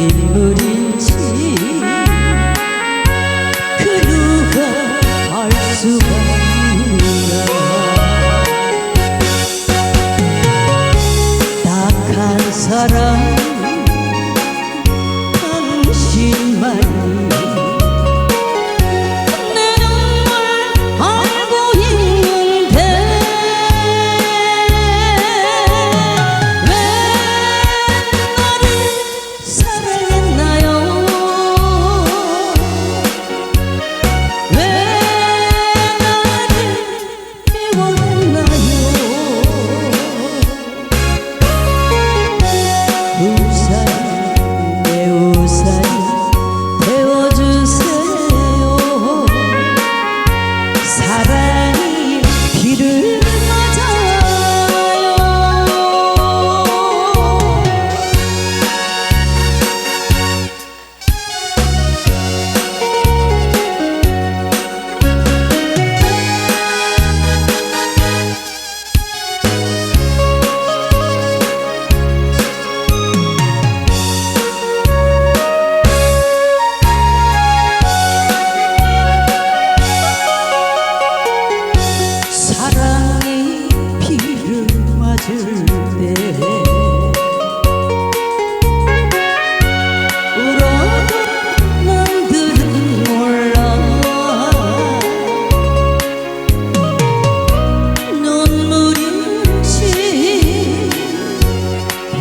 인물인지 그 누가 알 수가 없나. 딱한 사람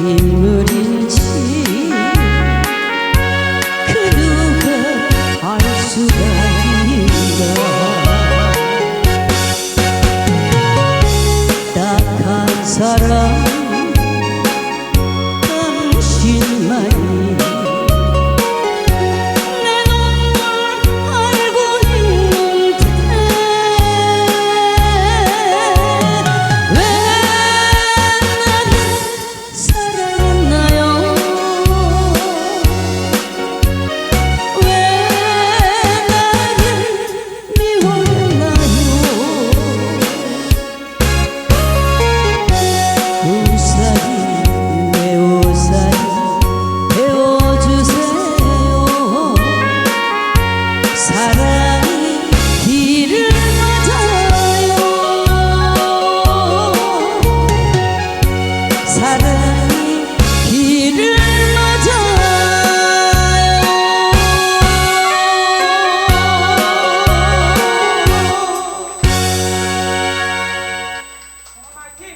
인물인지 그 누가 알 수가 있나? 딱 한 사랑 other